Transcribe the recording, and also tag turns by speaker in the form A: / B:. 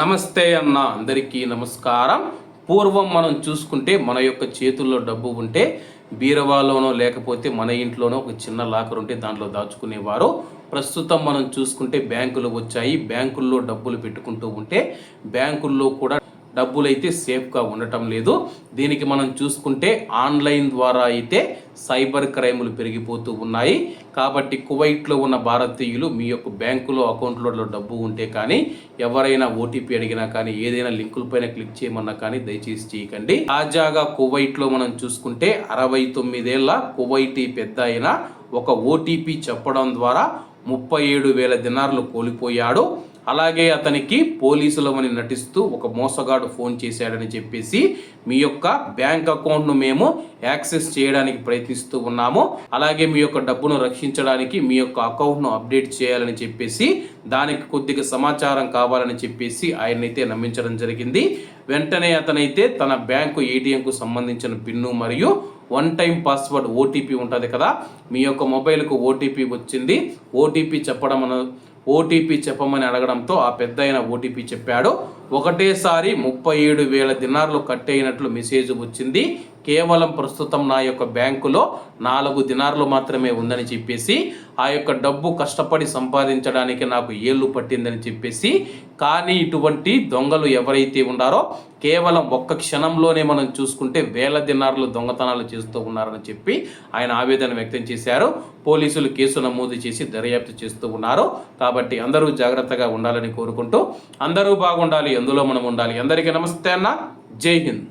A: నమస్తే అన్న అందరికీ నమస్కారం. పూర్వం మనం చూసుకుంటే మన యొక్క చేతుల్లో డబ్బు ఉంటే బీరవాలోనో లేకపోతే మన ఇంట్లోనో ఒక చిన్న లాకర్ ఉంటే దాంట్లో దాచుకునేవారు. ప్రస్తుతం మనం చూసుకుంటే బ్యాంకులు వచ్చాయి. బ్యాంకుల్లో డబ్బులు పెట్టుకుంటూ ఉంటే బ్యాంకుల్లో కూడా డబ్బులు అయితే సేఫ్గా ఉండటం లేదు. దీనికి మనం చూసుకుంటే ఆన్లైన్ ద్వారా అయితే సైబర్ క్రైములు పెరిగిపోతూ ఉన్నాయి. కాబట్టి కువైట్లో ఉన్న భారతీయులు మీ యొక్క బ్యాంకులో అకౌంట్లో డబ్బు ఉంటే కానీ ఎవరైనా ఓటీపీ అడిగినా కానీ ఏదైనా లింకుల పైన క్లిక్ చేయమన్నా కానీ దయచేసి చేయకండి. తాజాగా కువైట్లో మనం చూసుకుంటే అరవై తొమ్మిదేళ్ళ కువైటీ పెద్ద అయిన ఒక ఓటీపీ చెప్పడం ద్వారా ముప్పై ఏడు వేల దినార్లు కోల్పోయాడు. అలాగే అతనికి పోలీసులమని నటిస్తూ ఒక మోసగాడు ఫోన్ చేశాడని చెప్పేసి మీ యొక్క బ్యాంక్ అకౌంట్ను మేము యాక్సెస్ చేయడానికి ప్రయత్నిస్తూ ఉన్నాము. అలాగే మీ యొక్క డబ్బును రక్షించడానికి మీ యొక్క అకౌంట్ను అప్డేట్ చేయాలని చెప్పేసి దానికి కొద్దిగా సమాచారం కావాలని చెప్పేసి ఆయనైతే నమ్మించడం జరిగింది. వెంటనే అతనైతే తన బ్యాంకు ఏటీఎంకు సంబంధించిన పిన్ను మరియు వన్ టైం పాస్వర్డ్ ఓటీపీ ఉంటుంది కదా మీ యొక్క మొబైల్కు ఓటీపీ వచ్చింది. ఓటీపీ చెప్పడం ఓటీపీ చెప్పమని అడగడంతో ఆ పెద్ద ఓటీపీ చెప్పాడు. ఒకటేసారి ముప్పై ఏడు వేల దినార్లు కట్ అయినట్లు మెసేజ్ వచ్చింది. కేవలం ప్రస్తుతం నా యొక్క బ్యాంకులో నాలుగు దినార్లు మాత్రమే ఉందని చెప్పేసి ఆ యొక్క డబ్బు కష్టపడి సంపాదించడానికి నాకు ఏళ్ళు పట్టిందని చెప్పేసి కానీ ఇటువంటి దొంగలు ఎవరైతే ఉన్నారో కేవలం ఒక్క క్షణంలోనే మనం చూసుకుంటే వేల దినార్లు దొంగతనాలు చేస్తూ ఉన్నారని చెప్పి ఆయన ఆవేదన వ్యక్తం చేశారు. పోలీసులు కేసు నమోదు చేసి దర్యాప్తు చేస్తూ ఉన్నారు. కాబట్టి అందరూ జాగ్రత్తగా ఉండాలని కోరుకుంటూ అందరూ బాగుండాలి ఎందులో మనం ఉండాలి. అందరికీ నమస్తే అన్న. జై హింద్.